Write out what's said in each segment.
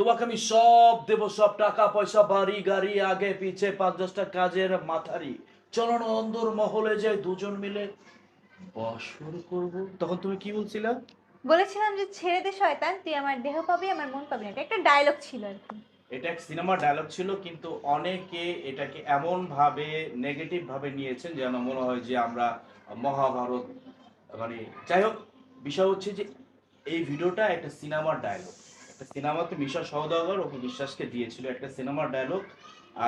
তোমাকে আমি সব দেবো সব টাকা পয়সা বাড়ি গাড়ি আগে পিছে পাঁচ দশটা কাজের মাথারি। চলো না অন্দর মহলে যাই দুজন মিলে বসর করব। তখন তুমি কি বলছিলা? বলেছিলাম যে ছেড়ে দে শয়তান তুই আমার দেহ পাবি আমার মন পাবি না। এটা একটা ডায়লগ ছিল আর কি। এটা এক সিনেমার ডায়লগ ছিল কিন্তু অনেকে এটাকে এমন ভাবে নেগেটিভ ভাবে নিয়েছেন যেন মনে হয় যে আমরা মহাভারত মানে যাই হোক বিষয় হচ্ছে যে এই ভিডিওটা একটা সিনেমার ডায়লগ সিনেমাতে মিশা সওদাগর, অপু বিশ্বাসকে দিয়েছিল একটা সিনেমার ডায়লগ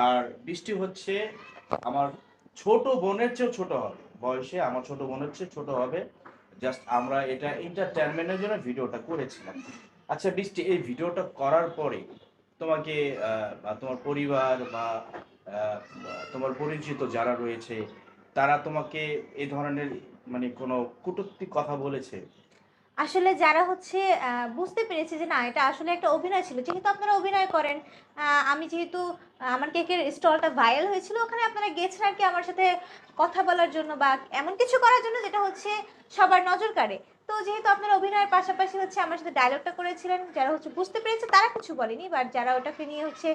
আর বৃষ্টি হচ্ছে আমার ছোট বোনের চেয়েও ছোট হবে। বয়সে আমার ছোট বোনের চেয়ে ছোট হবে। জাস্ট আমরা এটা এন্টারটেনমেন্টের জন্য ভিডিওটা করেছিলাম। আচ্ছা বৃষ্টি, এই ভিডিওটা করার পরে তোমাকে তোমার পরিবার বা তোমার পরিচিত যারা রয়েছে, তারা তোমাকে এই ধরনের মানে কোনো কটূক্তি কথা বলেছে? আসলে যারা হচ্ছে বুঝতে পেরেছে যে না, এটা আসলে একটা অভিনয় ছিল। যেহেতু আপনারা অভিনয় করেন আমি যেহেতু আমার কেকের স্টলটা ভাইরাল হয়েছিল, ওখানে আপনারা গেছেন আর কি আমার সাথে কথা বলার জন্য বা এমন কিছু করার জন্য যেটা হচ্ছে সবার নজর কাড়ে। তো যেহেতু আপনারা অভিনয়ের পাশাপাশি হচ্ছে আমার সাথে ডায়লগটা করেছিলেন, যারা হচ্ছে বুঝতে পেরেছে তারা কিছু বলেনি বাট যারা ওটাকে নিয়ে হচ্ছে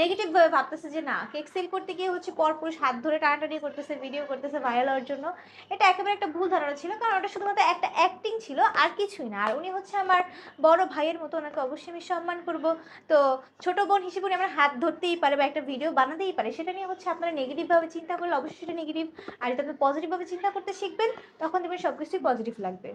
নেগেটিভ ভাবে ভাবতেছে যে না কেক সেল করতে গিয়ে হচ্ছে পরপুরুষ হাত ধরে টানাটানি করতেছে ভিডিও করতেছে ভাইরাল হওয়ার জন্য, এটা একেবারে একটা ভুল ধারণা ছিল, কারণ ওটা শুধুমাত্র একটা অ্যাক্টিং ছিল, আর কিছুই না। আর উনি হচ্ছে আমার বড় ভাইয়ের মতো, ওনাকে অবশ্যই আমি সম্মান করব। তো ছোট বোন হিসেবে উনি আমার হাত ধরতেই পারে বা একটা ভিডিও বানাতেই পারে, সেটা নিয়ে হচ্ছে আপনারা নেগেটিভভাবে চিন্তা করলে অবশ্যই সেটা নেগেটিভ আর যদি আপনি পজিটিভভাবে চিন্তা করতে শিখবেন, তখন দেখবেন সব কিছুই পজিটিভ লাগবে।